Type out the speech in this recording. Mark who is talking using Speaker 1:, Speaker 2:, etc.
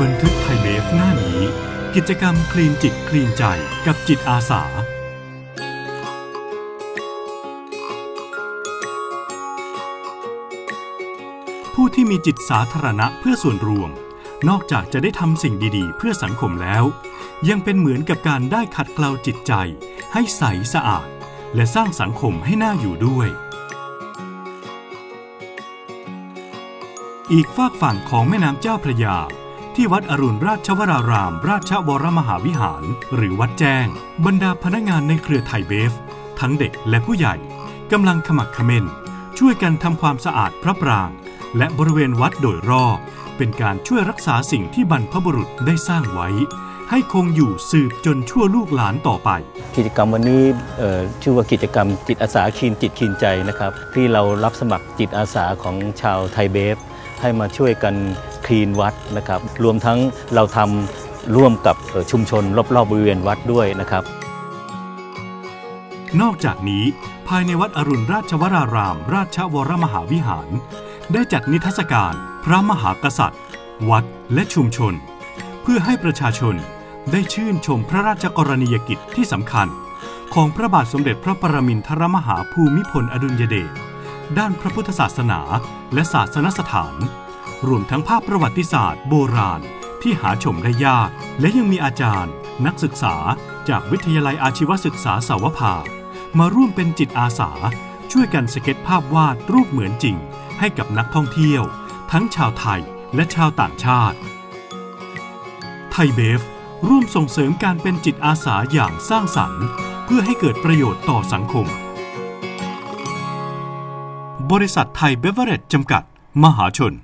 Speaker 1: บันทึกไทยเบฟหน้านี้ กิจกรรมคลีนจิตคลีนใจกับจิตอาสา ผู้ที่มีจิตสาธารณะเพื่อส่วนรวม นอกจากจะได้ทำสิ่งดีๆ เพื่อสังคมแล้ว ยังเป็นเหมือนกับการได้ขัดเกลาจิตใจ ให้ใสสะอาด และสร้างสังคมให้น่าอยู่ด้วยอีกฝากฝั่งของแม่น้ำเจ้าพระยา ที่วัดอรุณราชวราราม ราชวรมหาวิหาร หรือวัดแจ้ง บรรดาพนักงานในเครือไทยเบฟ ทั้งเด็กและผู้ใหญ่กำลังขมักเขม้นช่วยกันทำความสะอาดพระปราง และบริเวณวัดโดยรอบ เป็นการช่วยรักษาสิ่งที่บรรพบุรุษได้สร้างไว้ ให้คงอยู่สืบจนชั่วลูกหลานต่อไป
Speaker 2: กิจกรรมวันนี้ชื่อว่ากิจกรรมจิตอาสาคีนจิตคีนใจนะครับ ที่เรารับสมัครจิตอาสาของชาวไทยเบฟ ให้มาช่วยกัน คลีนวัดนะครับ รวมทั้งเราทำร่วมกับเอ่อชุมชนรอบๆบริเวณวัดด้วยนะครับ
Speaker 1: นอกจากนี้ภายในวัดอรุณราชวราราม ราชวรมหาวิหาร ได้จัดนิทรรศการ พระมหากษัตริย์ วัดและชุมชน เพื่อให้ประชาชนได้ชื่นชมพระราชกรณียกิจที่สำคัญ ของพระบาทสมเด็จพระปรมินทรมหาภูมิพลอดุลยเดชด้านพระพุทธศาสนาและศาสนสถาน รวมทั้งภาพประวัติศาสตร์ โบราณ ที่หาชมได้ยาก และยังมีอาจารย์ นักศึกษาจากวิทยาลัยอาชีวศึกษาสาวภา มาร่วมเป็นจิตอาสา ช่วยกันสเก็ตภาพวาดรูปเหมือนจริง ให้กับนักท่องเที่ยว ทั้งชาวไทยและชาวต่างชาติ ไทยเบฟ ร่วมส่งเสริมการเป็นจิตอาสาอย่างสร้างสรรค์ เพื่อให้เกิดประโยชน์ต่อสังคม บริษัทไทยเบเวอเรจจำกัด มหาชน